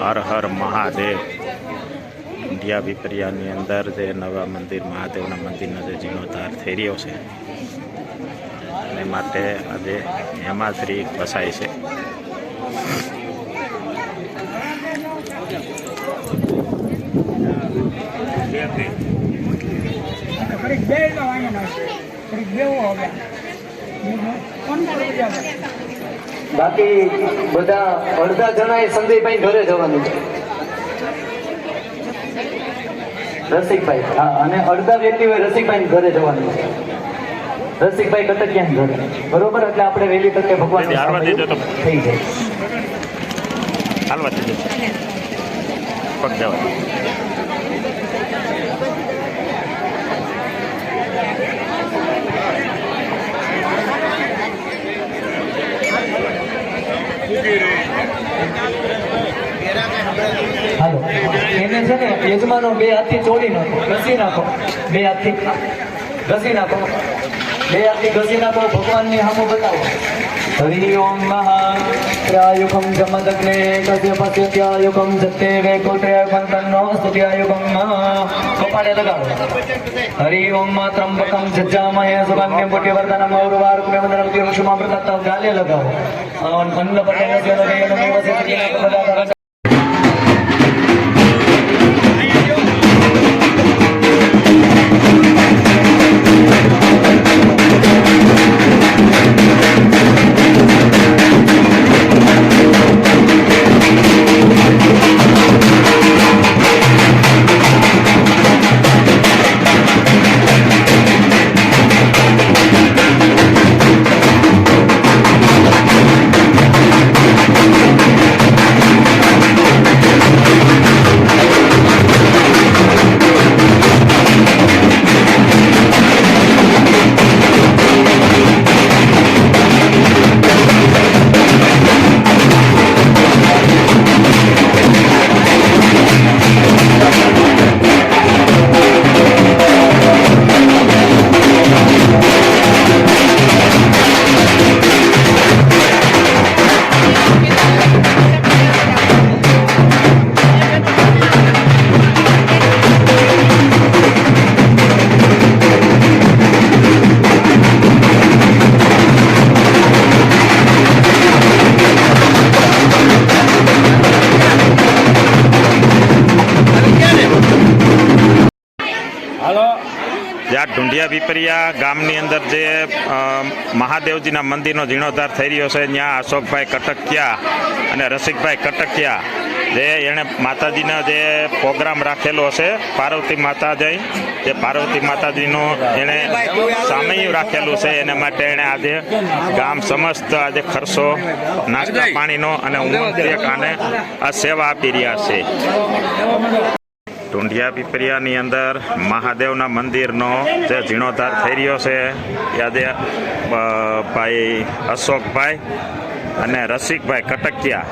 Har Har Mahadev India વિપરિયાની અંદર જે નવા મંદિર મહાદેવના મંદિરનો જે જીર્ણોદ્ધાર થઈ રહ્યો છે એ માટે આજે હેમાશ્રી વસાય છે બે બાકી બધા અડધા જણા એ સંજયભાઈ ઘરે જવાનું. છે રસિકભાઈ હા અને અડધા વ્યક્તિ હોય રસિકભાઈ ઘરે જવાનું. છે રસિકભાઈ કટકિયા ઘરે. બરોબર? એટલે આપણે વહેલી તકે ભગવાન થઈ જાય તો. થઈ જાય. હાલવા પગ જવા. હાલો. એને છે ને યજમાનો બે હાથથી ચોડી નાખો રસી નાખો બે હાથથી. રસી નાખો બે હાથથી ઘસી નાખો ભગવાનની સામું બતાવો. હરિ ઓમ મહાત્રાયુગમ જમદગ્ને કસ્ય પશ્યત્યાયુગમ સત્ય વૈકુત્ર્યગમ તન્નો સ્તુત્યાયુગમ કપાળે લગાડો. હરિ ઓમ ત્રંબકમ સજ્જામહે સુગંધ્યમ પુટ્યવર્ધનમ ઔરવારુકમે વંદનમ તિરુષુમા પ્રદત્તા ગાલે લગાવો. અન્ન પટેલ બધા ઢુંઢિયા પીપરિયા ગામની અંદર જે મહાદેવજીના મંદિરનો જીર્ણોદ્ધાર થઈ રહ્યો છે, ત્યાં અશોકભાઈ કટકિયા અને રસિકભાઈ કટકિયા, જે એણે માતાજીના જે પ્રોગ્રામ રાખેલો છે, પાર્વતી માતાજી જે પાર્વતી માતાજીનો એણે સામયુ રાખેલું છે, એના માટે એણે આજે ગામ સમસ્ત આજે ખર્ચો, નાસ્તા પાણીનો અને ઉમંગ આને આ સેવા આપી રહ્યા છે. ટુંડિયા પીપરિયાની અંદર મહાદેવના મંદિરનો જે જીર્ણોદ્ધાર થઈ રહ્યો છે આજે ભાઈ અશોકભાઈ અને રસિકભાઈ કટકિયા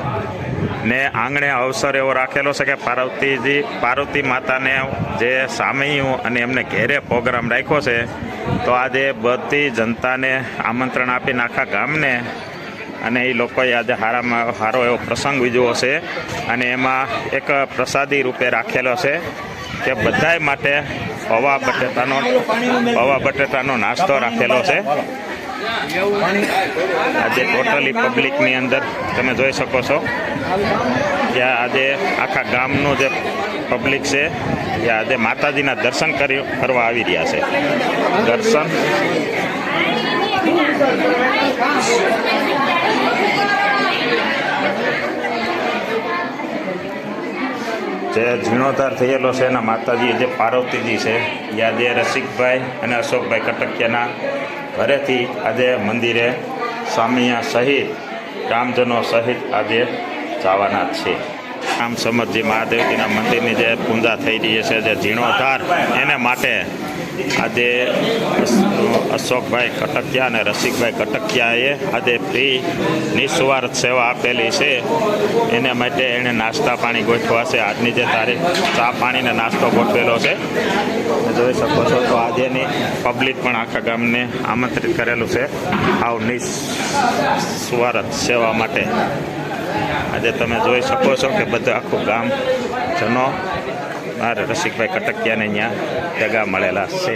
ને આંગણે અવસર એવો રાખેલો છે કે પાર્વતીજી, પાર્વતી માતાને જે સામૈયું અને એમને ઘેરે પ્રોગ્રામ રાખ્યો છે, તો આજે બધી જનતાને આમંત્રણ આપીને આખા ગામને અને એ લોકોએ આજે હારામાં સારો એવો પ્રસંગ ઉજવો છે. અને એમાં એક પ્રસાદી રૂપે રાખેલો છે કે બધાય માટે પૌવા બટેટાનો પૌવા બટેટાનો નાસ્તો રાખેલો છે. આજે ટોટલી પબ્લિકની અંદર તમે જોઈ શકો છો કે આજે આખા ગામનું જે પબ્લિક છે એ આજે માતાજીના દર્શન કરી કરવા આવી રહ્યા છે. દર્શન. જે જીર્ણોદ્ધાર થયેલો છે એના માતાજી, જે પાર્વતીજી છે એ રસિકભાઈ અને અશોકભાઈ કટકિયાના ઘરેથી આજે મંદિરે સ્વામિયા સહિત ગામજનો સહિત આજે જવાના છે. આમ સમજી મહાદેવજીના મંદિરની જે પૂજા થઈ રહી છે, જે જીર્ણોદ્ધાર, એને માટે આજે અશોકભાઈ કટકિયા અને રસિકભાઈ કટકિયાએ આજે ફ્રી નિસ્વાર્થ સેવા આપેલી છે. એને માટે એણે નાસ્તા પાણી ગોઠવા છે. આજની જે તારીખ ચા પાણીને નાસ્તો ગોઠવેલો છે. જોઈ શકો છો તો આજેની પબ્લિક પણ આખા ગામને આમંત્રિત કરેલું છે. આવ નિસ્વાર્થ સેવા માટે. આજે તમે જોઈ શકો છો કે બધું આખું ગામ જનો મારે રસિકભાઈ કટકિયાને અહીંયા જગા મળેલા છે.